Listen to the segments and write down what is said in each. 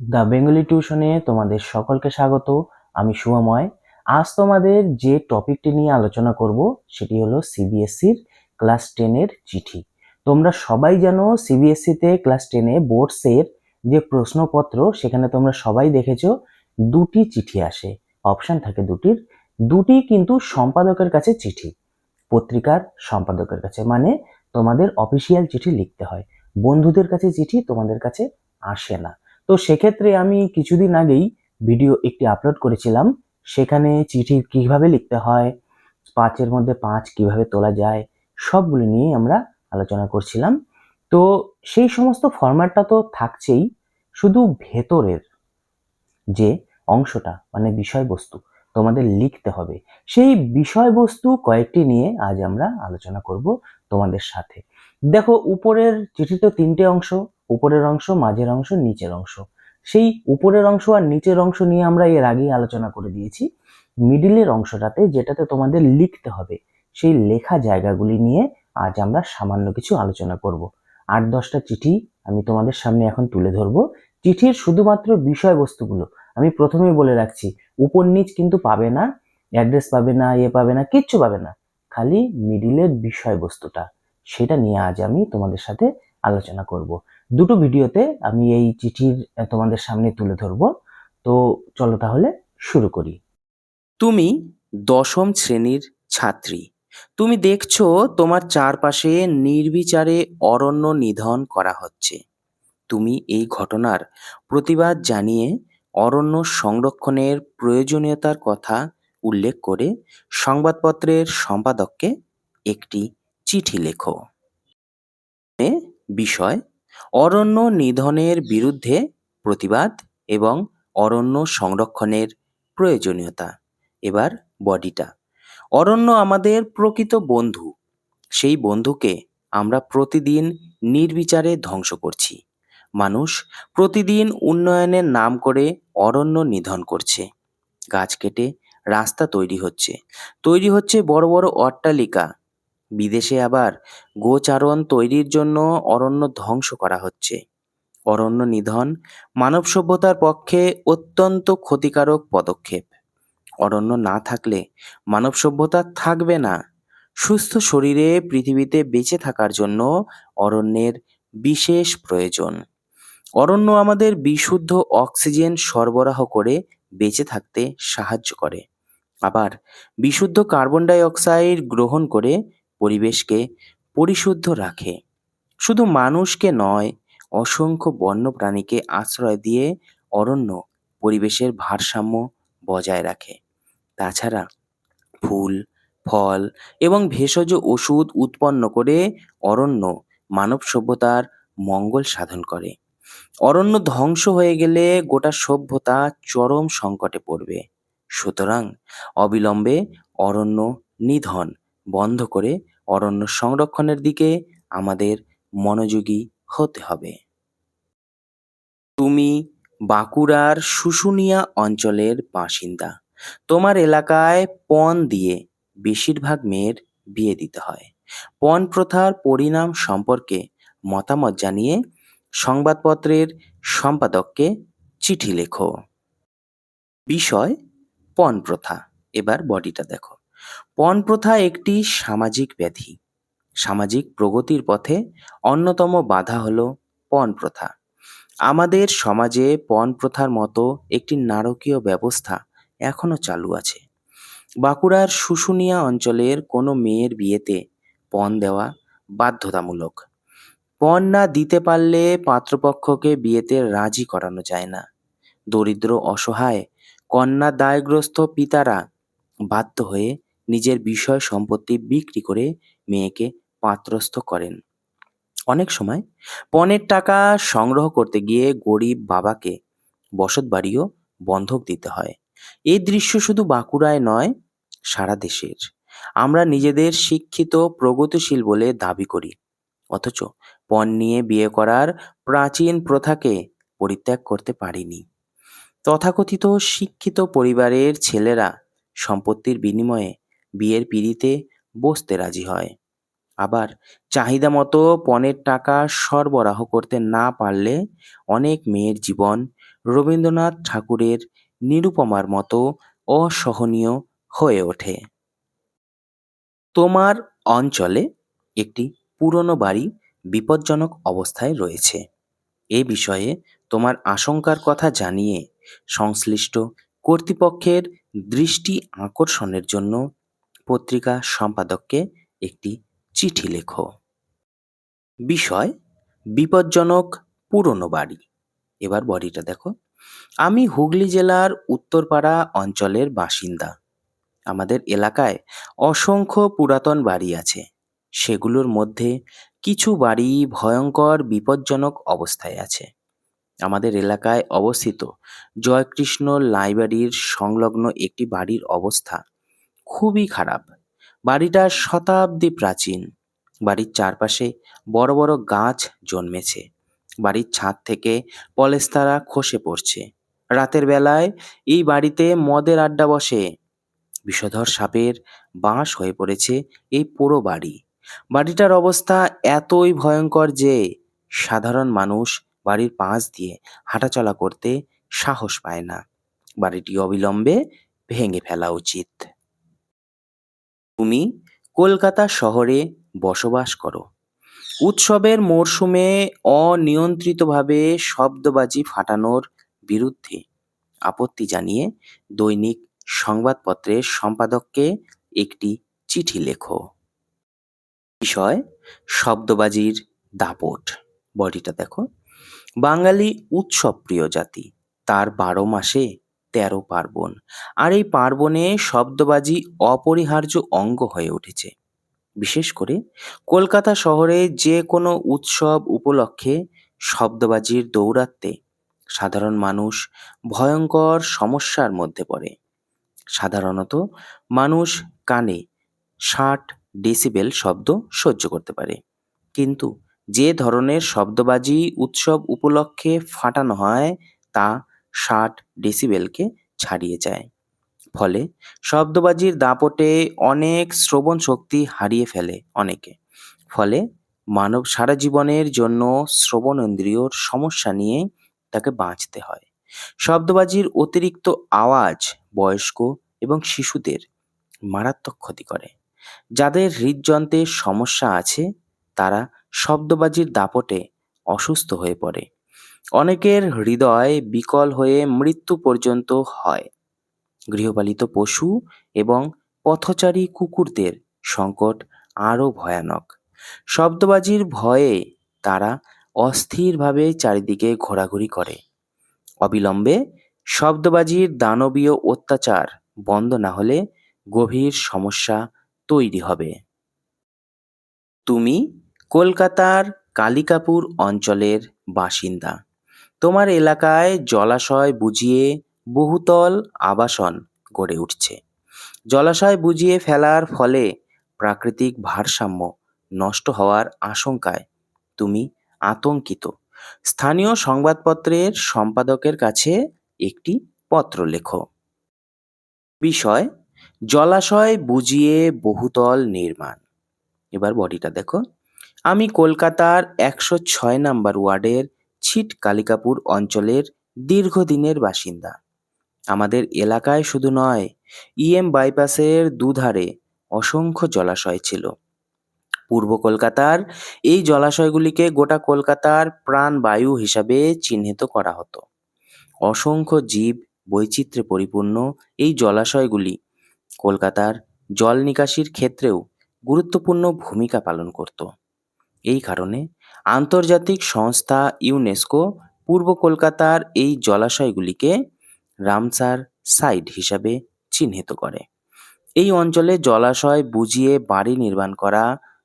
The Bengali টিউশনে তোমাদের সকলকে স্বাগত, আমি শুভময় আজ তোমাদের যে টপিকটি নিয়ে আলোচনা করব, সেটি হলো সিবিএসসির ক্লাস টেনের চিঠি। তোমরা সবাই জানো সিবিএসসিতে ক্লাস টেনে বোর্ডসের যে প্রশ্নপত্র, সেখানে তোমরা সবাই দেখেছ, দুটি চিঠি আসে। অপশন থাকে দুটির। দুটি কিন্তু সম্পাদকের কাছে চিঠি, পত্রিকার সম্পাদকের কাছে মানে তোমাদের অফিসিয়াল চিঠি লিখতে হয়। বন্ধুদের কাছে চিঠি তোমাদের কাছে আসে না। তো সেক্ষেত্রে আমি কিছুদিন আগেই ভিডিও একটি আপলোড করেছিলাম। সেখানে চিঠি কীভাবে লিখতে হয়, পাঁচের মধ্যে পাঁচ কীভাবে তোলা যায়, সবগুলো নিয়ে আমরা আলোচনা করছিলাম। তো সেই সমস্ত ফরম্যাটটা তো থাকছেই, শুধু ভেতরের যে অংশটা মানে বিষয়বস্তু, তোমাদের লিখতে হবে। সেই বিষয়বস্তু কয়েকটি নিয়ে আজ আমরা আলোচনা করব তোমাদের সাথে। দেখো, উপরের চিঠিতে তিনটে অংশ উপরের অংশ, মাঝের অংশ, নিচের অংশ। সেই উপরের অংশ আর নিচের অংশ নিয়ে আমরা এর আগেই আলোচনা করে দিয়েছি। মিডিলের অংশটাতে যেটাতে তোমাদের লিখতে হবে, সেই লেখা জায়গাগুলি নিয়ে আজ আমরা সামান্য কিছু আলোচনা করব। আট দশটা চিঠি আমি তোমাদের সামনে এখন তুলে ধরবো। চিঠির শুধুমাত্র বিষয়বস্তুগুলো আমি প্রথমেই বলে রাখছি, উপর নিচ কিন্তু পাবে না অ্যাড্রেস পাবে না ইয়ে পাবে না, কিচ্ছু পাবে না। খালি মিডিলের বিষয়বস্তুটা, সেটা নিয়ে আজ আমি তোমাদের সাথে আলোচনা করব। দুটো ভিডিওতে আমি এই চিঠির তোমাদের সামনে তুলে ধরবো। তো চলো তাহলে শুরু করি। তুমি দশম শ্রেণির ছাত্রী। তুমি দেখছ তোমার চারপাশে নির্বিচারে অরণ্য নিধন করা হচ্ছে। তুমি এই ঘটনার প্রতিবাদ জানিয়ে অরণ্য সংরক্ষণের প্রয়োজনীয়তার কথা উল্লেখ করে সংবাদপত্রের সম্পাদককে একটি চিঠি লেখো। বিষয় অরণ্য নিধনের বিরুদ্ধে প্রতিবাদ এবং অরণ্য সংরক্ষণের প্রয়োজনীয়তা। এবার বডিটা। অরণ্য আমাদের প্রকৃত বন্ধু। সেই বন্ধুকে আমরা প্রতিদিন নির্বিচারে ধ্বংস করছি। মানুষ প্রতিদিন উন্নয়নের নাম করে অরণ্য নিধন করছে। গাছ কেটে রাস্তা তৈরি হচ্ছে। তৈরি হচ্ছে বড় বড় অট্টালিকা বিদেশে আবার গোচারণ তৈরির জন্য অরণ্য ধ্বংস করা হচ্ছে। অরণ্য নিধন মানব সভ্যতার পক্ষে অত্যন্ত ক্ষতিকারক পদক্ষেপ। অরণ্য না থাকলে মানব সভ্যতা থাকবে না। সুস্থ শরীরে পৃথিবীতে বেঁচে থাকার জন্য অরণ্যের বিশেষ প্রয়োজন। অরণ্য আমাদের বিশুদ্ধ অক্সিজেন সরবরাহ করে বেঁচে থাকতে সাহায্য করে। আবার বিশুদ্ধ কার্বন ডাই অক্সাইড গ্রহণ করে পরিবেশকে পরিশুদ্ধ রাখে। শুধু মানুষকে নয়, অসংখ্য বন্যপ্রাণীকে আশ্রয় দিয়ে অরণ্য পরিবেশের ভারসাম্য বজায় রাখে। তাছাড়া ফুল, ফল এবং ভেষজ ওষুধ উৎপন্ন করে অরণ্য মানব সভ্যতার মঙ্গল সাধন করে। অরণ্য ধ্বংস হয়ে গেলে গোটা সভ্যতা চরম সংকটে পড়বে। সুতরাং অবিলম্বে অরণ্য নিধন বন্ধ করে অরণ্য সংরক্ষণের দিকে আমাদের মনোযোগী হতে হবে। তুমি বাঁকুড়ার শুশুনিয়া অঞ্চলের বাসিন্দা। তোমার এলাকায় পণ দিয়ে বেশিরভাগ মেয়ের বিয়ে দিতে হয়। পণ প্রথার পরিণাম সম্পর্কে মতামত জানিয়ে সংবাদপত্রের সম্পাদককে চিঠি লেখো। বিষয়, পণ প্রথা। এবার বডিটা দেখো। পণ প্রথা একটি সামাজিক ব্যাধি। সামাজিক প্রগতির পথে অন্যতম বাধা হলো পণ প্রথা আমাদের সমাজে পণ প্রথার মতো একটি নারকীয় ব্যবস্থা এখনও চালু আছে। বাঁকুড়ার শুশুনিয়া অঞ্চলের কোনো মেয়ের বিয়েতে পণ দেওয়া বাধ্যতামূলক। পণ না দিতে পারলে পাত্রপক্ষকে বিয়েতে রাজি করানো যায় না। দরিদ্র অসহায় কন্যা দায়গ্রস্ত পিতারা বাধ্য হয়ে নিজের বিষয় সম্পত্তি বিক্রি করে মেয়েকে পাত্রস্থ করেন। অনেক সময় পণের টাকা সংগ্রহ করতে গিয়ে গরিব বাবাকে বসত বাড়িও বন্ধক দিতে হয়। এই দৃশ্য শুধু বাঁকুড়ায় নয়, সারা দেশের। আমরা নিজেদের শিক্ষিত, প্রগতিশীল বলে দাবি করি। অথচ পণ নিয়ে বিয়ে করার প্রাচীন প্রথাকে পরিত্যাগ করতে পারিনি। তথাকথিত শিক্ষিত পরিবারের ছেলেরা সম্পত্তির বিনিময়ে বিয়ের পিড়িতে বসতে রাজি হয়। আবার চাহিদা মতো পণের টাকা সরবরাহ করতে না পারলে অনেক মেয়ের জীবন রবীন্দ্রনাথ ঠাকুরের নিরুপমার মতো অসহনীয় হয়ে ওঠে। তোমার অঞ্চলে একটি পুরনো বাড়ি বিপজ্জনক অবস্থায় রয়েছে। এ বিষয়ে তোমার আশঙ্কার কথা জানিয়ে সংশ্লিষ্ট কর্তৃপক্ষের দৃষ্টি আকর্ষণের জন্য পত্রিকা সম্পাদককে একটি চিঠি লেখো। বিষয়, বিপজ্জনক পুরনো বাড়ি। এবার বডিটা দেখো। আমি হুগলি জেলার উত্তরপাড়া অঞ্চলের বাসিন্দা। আমাদের এলাকায় অসংখ্য পুরাতন বাড়ি আছে। সেগুলোর মধ্যে কিছু বাড়ি ভয়ঙ্কর, বিপজ্জনক অবস্থায় আছে। আমাদের এলাকায় অবস্থিত জয়কৃষ্ণ লাইব্রেরির সংলগ্ন একটি বাড়ির অবস্থা খুবই খারাপ। বাড়িটা শতাব্দী প্রাচীন। বাড়ির চারপাশে বড় বড় গাছ জন্মেছে। বাড়ির ছাদ থেকে পলেস্তারা খসে পড়ছে। রাতের বেলায় এই বাড়িতে মদের আড্ডা বসে। বিষধর সাপের বাঁশ হয়ে পড়েছে এই পুরো বাড়ি। বাড়িটার অবস্থা এতই ভয়ঙ্কর যে সাধারণ মানুষ বাড়ির পাশ দিয়ে হাঁটাচলা করতে সাহস পায় না। বাড়িটি অবিলম্বে ভেঙে ফেলা উচিত। তুমি কলকাতা শহরে বসবাস করো। উৎসবের মরশুমে অনিয়ন্ত্রিতভাবে শব্দবাজি ফাটানোর বিরুদ্ধে আপত্তি জানিয়ে দৈনিক সংবাদপত্রের সম্পাদককে একটি চিঠি লেখো। বিষয়, শব্দবাজির দাপট। বডিটা দেখো। বাঙালি উৎসব প্রিয় জাতি। তার বারো মাসে তেরো পার্বণ। আর এই পার্বণে শব্দবাজি অপরিহার্য অঙ্গ হয়ে উঠেছে। বিশেষ করে কলকাতা শহরে যে কোনো উৎসব উপলক্ষে শব্দবাজির দৌরাত্মে সাধারণ মানুষ ভয়ঙ্কর সমস্যার মধ্যে পড়ে। সাধারণত মানুষ কানে ষাট ডেসিবেল শব্দ সহ্য করতে পারে। কিন্তু যে ধরনের শব্দবাজি উৎসব উপলক্ষে ফাটানো হয় তা ষাট ডেসিবেলকে ছাড়িয়ে যায়। ফলে শব্দবাজির দাপটে অনেক শ্রবণ শক্তি হারিয়ে ফেলে অনেকে। ফলে মানব সারা জীবনের জন্য শ্রবণ শ্রবণেন্দ্রিয়র সমস্যা নিয়ে তাকে বাঁচতে হয়। শব্দবাজির অতিরিক্ত আওয়াজ বয়স্ক এবং শিশুদের মারাত্মক ক্ষতি করে। যাদের হৃদযন্ত্রের সমস্যা আছে, তারা শব্দবাজির দাপটে অসুস্থ হয়ে পড়ে। অনেকের হৃদয় বিকল হয়ে মৃত্যু পর্যন্ত হয়। গৃহপালিত পশু এবং পথচারী কুকুরদের সংকট আরও ভয়ানক। শব্দবাজির ভয়ে তারা অস্থিরভাবে চারিদিকে ঘোরাঘুরি করে। অবিলম্বে শব্দবাজির দানবীয় অত্যাচার বন্ধ না হলে গভীর সমস্যা তৈরি হবে। তুমি কলকাতার কালিকাপুর অঞ্চলের বাসিন্দা। তোমার এলাকায় জলাশয় বুঝিয়ে বহুতল আবাসন গড়ে উঠছে। জলাশয় বুঝিয়ে ফেলার ফলে প্রাকৃতিক ভারসাম্য নষ্ট হওয়ার আশঙ্কায় তুমি আতঙ্কিত। স্থানীয় সংবাদপত্রের সম্পাদকের কাছে একটি পত্র লেখো। বিষয়, জলাশয় বুঝিয়ে বহুতল নির্মাণ। এবার বডিটা দেখো। আমি কলকাতার একশো ছয় নাম্বার ওয়ার্ডের ছিট কালিকাপুর অঞ্চলের দীর্ঘদিনের বাসিন্দা। আমাদের এলাকায় শুধু নয়, ইএম বাইপাসের দুধারে অসংখ্য জলাশয় ছিল। পূর্ব কলকাতার এই জলাশয়গুলিকে গোটা কলকাতার প্রাণবায়ু হিসাবে চিহ্নিত করা হতো। অসংখ্য জীব বৈচিত্র্যে পরিপূর্ণ এই জলাশয়গুলি কলকাতার জল নিকাশির ক্ষেত্রেও গুরুত্বপূর্ণ ভূমিকা পালন করত। এই কারণে আন্তর্জাতিক সংস্থা ইউনেস্কো পূর্ব কলকাতার এই জলাশয়গুলিকে রামসার সাইট হিসাবে চিহ্নিত করে। এই অঞ্চলে জলাশয় বুঝিয়ে বাড়ি নির্মাণ করা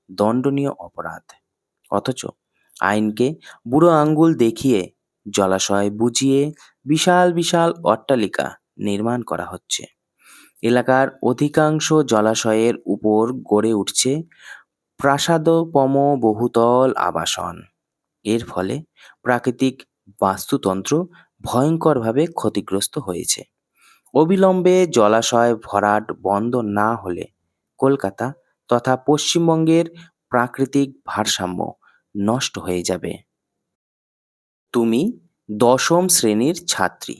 দণ্ডনীয় অপরাধ। অথচ আইনকে বুড়ো আঙ্গুল দেখিয়ে জলাশয় বুঝিয়ে বিশাল বিশাল অট্টালিকা নির্মাণ করা হচ্ছে। এলাকার অধিকাংশ জলাশয়ের উপর গড়ে উঠছে প্রাসাদোপম বহুতল আবাসন। এর ফলে প্রাকৃতিক বাস্তুতন্ত্র ভয়ঙ্করভাবে ক্ষতিগ্রস্ত হয়েছে। অবিলম্বে জলাশয় ভরাট বন্ধ না হলে কলকাতা তথা পশ্চিমবঙ্গের প্রাকৃতিক ভারসাম্য নষ্ট হয়ে যাবে। তুমি দশম শ্রেণির ছাত্রী।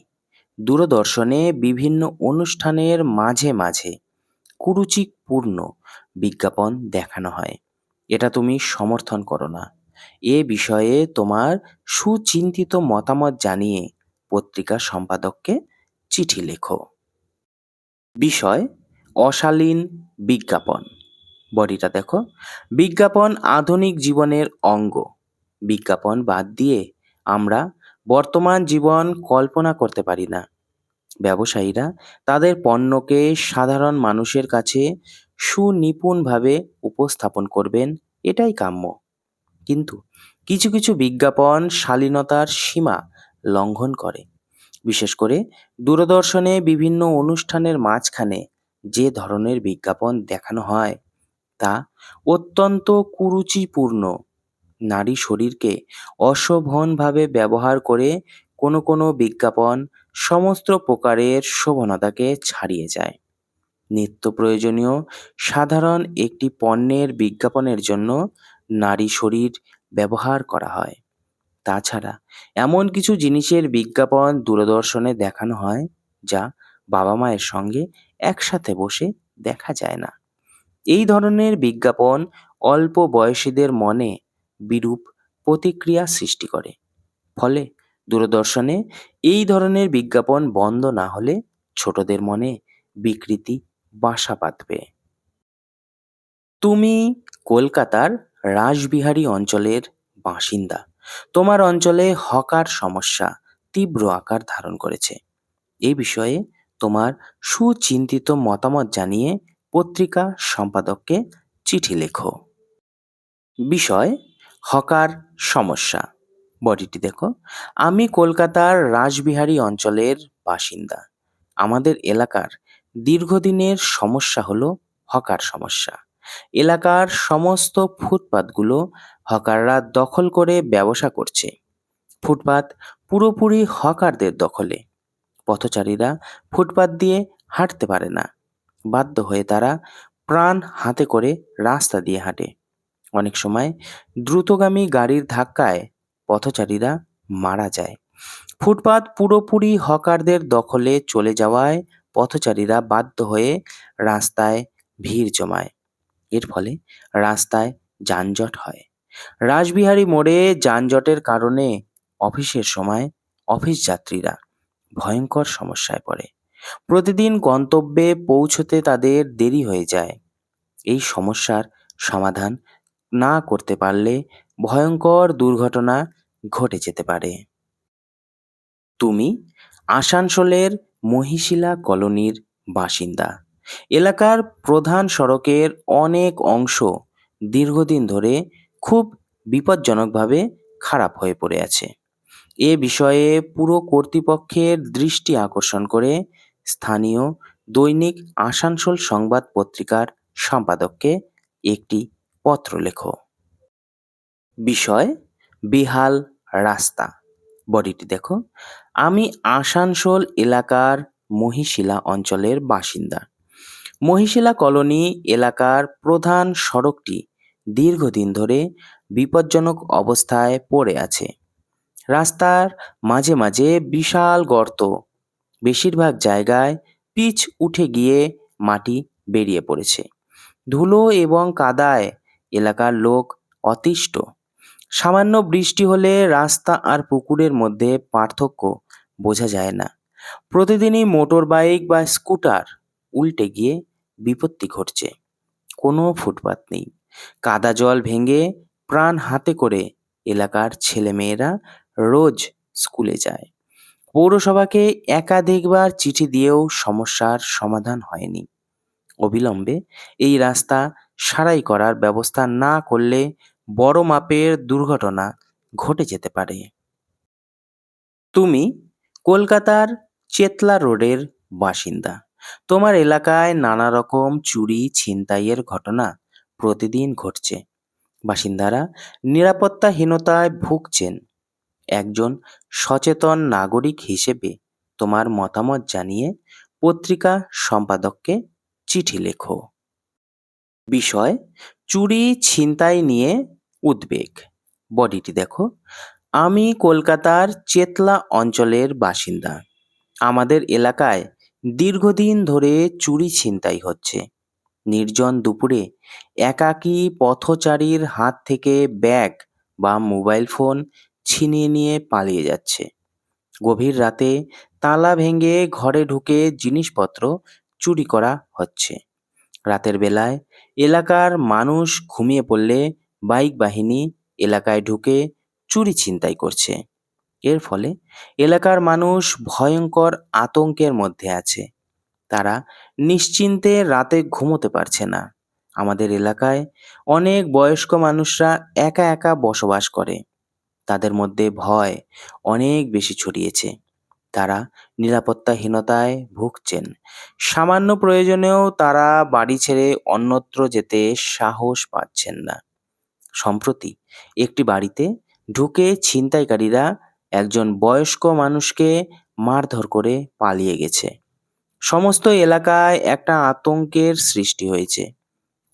দূরদর্শনে বিভিন্ন অনুষ্ঠানের মাঝে মাঝে কুরুচিপূর্ণ বিজ্ঞাপন দেখানো হয়। এটা তুমি সমর্থন করো না। এ বিষয়ে তোমার সুচিন্তিত মতামত জানিয়ে পত্রিকা সম্পাদককে চিঠি লেখো। বিষয়, অশালীন বিজ্ঞাপন। বডিটা দেখো। বিজ্ঞাপন আধুনিক জীবনের অঙ্গ। বিজ্ঞাপন বাদ দিয়ে আমরা বর্তমান জীবন কল্পনা করতে পারি না। ব্যবসায়ীরা তাদের পণ্যকে সাধারণ মানুষের কাছে সুনিপুণভাবে উপস্থাপন করবেন, এটাই কাম্য। কিন্তু কিছু কিছু বিজ্ঞাপন শালীনতার সীমা লঙ্ঘন করে। বিশেষ করে দূরদর্শনে বিভিন্ন অনুষ্ঠানের মাঝখানে যে ধরনের বিজ্ঞাপন দেখানো হয়, তা অত্যন্ত কুরুচিপূর্ণ। নারী শরীরকে অশোভনভাবে ব্যবহার করে কোনো কোনো বিজ্ঞাপন সমস্ত প্রকারের শোভনতাকে ছাড়িয়ে যায়। নিত্য প্রয়োজনীয়। সাধারণ একটি পণ্যের বিজ্ঞাপনের জন্য নারী শরীর ব্যবহার করা হয়। তাছাড়া এমন কিছু জিনিসের বিজ্ঞাপন দূরদর্শনে দেখানো হয় যা বাবা মায়ের সঙ্গে একসাথে বসে দেখা যায় না। এই ধরনের বিজ্ঞাপন অল্প বয়সীদের মনে বিরূপ প্রতিক্রিয়া সৃষ্টি করে। ফলে দূরদর্শনে এই ধরনের বিজ্ঞাপন বন্ধ না হলে ছোটদের মনে বিকৃতি বাসা বাঁধবে। তুমি কলকাতার রাসবিহারী অঞ্চলের বাসিন্দা। তোমার অঞ্চলে হকার সমস্যা তীব্র আকার ধারণ করেছে। এই বিষয়ে তোমার সুচিন্তিত মতামত জানিয়ে পত্রিকা সম্পাদককে চিঠি লেখো। বিষয়, হকার সমস্যা। বডিটি দেখো। আমি কলকাতার রাসবিহারী অঞ্চলের বাসিন্দা। আমাদের এলাকার দীর্ঘদিনের সমস্যা হলো হকার সমস্যা। এলাকার সমস্ত ফুটপাতগুলো হকাররা দখল করে ব্যবসা করছে। ফুটপাত পুরোপুরি হকারদের দখলে। পথচারীরা ফুটপাত দিয়ে হাঁটতে পারে না। বাধ্য হয়ে তারা প্রাণ হাতে করে রাস্তা দিয়ে হাঁটে। অনেক সময় দ্রুতগামী গাড়ির ধাক্কায় পথচারীরা মারা যায়। ফুটপাত পুরোপুরি হকারদের দখলে চলে যাওয়ায় পথচারীরা বাধ্য হয়ে রাস্তায় ভিড় জমায়। এর ফলে রাস্তায় যানজট হয়। রাসবিহারী মোড়ে যানজটের কারণে অফিসের সময় অফিস যাত্রীরা ভয়ঙ্কর সমস্যায় পড়ে। প্রতিদিন গন্তব্যে পৌঁছতে তাদের দেরি হয়ে যায়। এই সমস্যার সমাধান না করতে পারলে ভয়ঙ্কর দুর্ঘটনা ঘটে যেতে পারে। তুমি আসানসোলের মহিশিলা কলোনির বাসিন্দা। এলাকার প্রধান সড়কের অনেক অংশ দীর্ঘদিন ধরে খুব বিপজ্জনকভাবে খারাপ হয়ে পড়ে আছে। এ বিষয়ে পুরো কর্তৃপক্ষের দৃষ্টি আকর্ষণ করে স্থানীয় দৈনিক আসানসোল সংবাদ পত্রিকার সম্পাদককে একটি পত্র লেখো। বিষয়, বেহাল রাস্তা। বডিটি দেখো। আমি আসানসোল এলাকার মহিশিলা অঞ্চলের বাসিন্দা। মহিশিলা কলোনি এলাকার প্রধান সড়কটি দীর্ঘদিন ধরে বিপজ্জনক অবস্থায় পড়ে আছে। রাস্তার মাঝে মাঝে বিশাল গর্ত। বেশিরভাগ জায়গায় পিচ উঠে গিয়ে মাটি বেরিয়ে পড়েছে। ধুলো এবং কাদায় এলাকার লোক অতিষ্ঠ। সামান্য বৃষ্টি হলে রাস্তা আর পুকুরের মধ্যে পার্থক্য বোঝা যায় না। প্রতিদিনই মোটর বাইক বা স্কুটার উল্টে গিয়ে বিপত্তি ঘটছে। কোনো ফুটপাত নেই। কাদা জল ভেঙে প্রাণ হাতে করে এলাকার ছেলেমেয়েরা রোজ স্কুলে যায়। পৌরসভাকে একাধিকবার চিঠি দিয়েও সমস্যার সমাধান হয়নি। অবিলম্বে এই রাস্তা সারাই করার ব্যবস্থা না করলে বড় মাপের দুর্ঘটনা ঘটে যেতে পারে। তুমি কলকাতার চেতলা রোডের বাসিন্দা। তোমার এলাকায় নানা রকম চুরি, ছিনতাইয়ের ঘটনা প্রতিদিন ঘটছে। বাসিন্দারা নিরাপত্তাহীনতায় ভুগছেন। একজন সচেতন নাগরিক হিসেবে তোমার মতামত জানিয়ে পত্রিকা সম্পাদককে চিঠি লেখো। বিষয় চুরি, ছিনতাই নিয়ে উদ্বেগ। বডিটি দেখো। আমি কলকাতার চেতলা অঞ্চলের বাসিন্দা। আমাদের এলাকায় দীর্ঘদিন ধরে চুরি, ছিনতাই হচ্ছে। নির্জন দুপুরে একাকী পথচারীর হাত থেকে ব্যাগ বা মোবাইল ফোন ছিনিয়ে নিয়ে পালিয়ে যাচ্ছে। গভীর রাতে তালা ভেঙে ঘরে ঢুকে জিনিসপত্র চুরি করা হচ্ছে। রাতের বেলায় এলাকার মানুষ ঘুমিয়ে পড়লে বাইক বাহিনী এলাকায় ঢুকে চুরি ছিনতাই করছে। এর ফলে এলাকার মানুষ ভয়ঙ্কর আতঙ্কের মধ্যে আছে। তারা নিশ্চিন্তে রাতে ঘুমোতে পারছে না। আমাদের এলাকায় অনেক বয়স্ক মানুষরা একা একা বসবাস করে। তাদের মধ্যে ভয় অনেক বেশি ছড়িয়েছে। তারা নিরাপত্তাহীনতায় ভুগছেন। সামান্য প্রয়োজনেও তারা বাড়ি ছেড়ে অন্যত্র যেতে সাহস পাচ্ছেন না। সম্প্রতি একটি বাড়িতে ঢুকে ছিনতাইকারীরা একজন বয়স্ক মানুষকে মারধর করে পালিয়ে গেছে। সমস্ত এলাকায় একটা আতঙ্কের সৃষ্টি হয়েছে।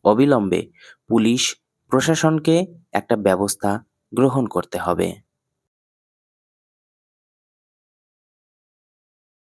অবিলম্বে পুলিশ, প্রশাসনকে একটা ব্যবস্থা গ্রহণ করতে হবে।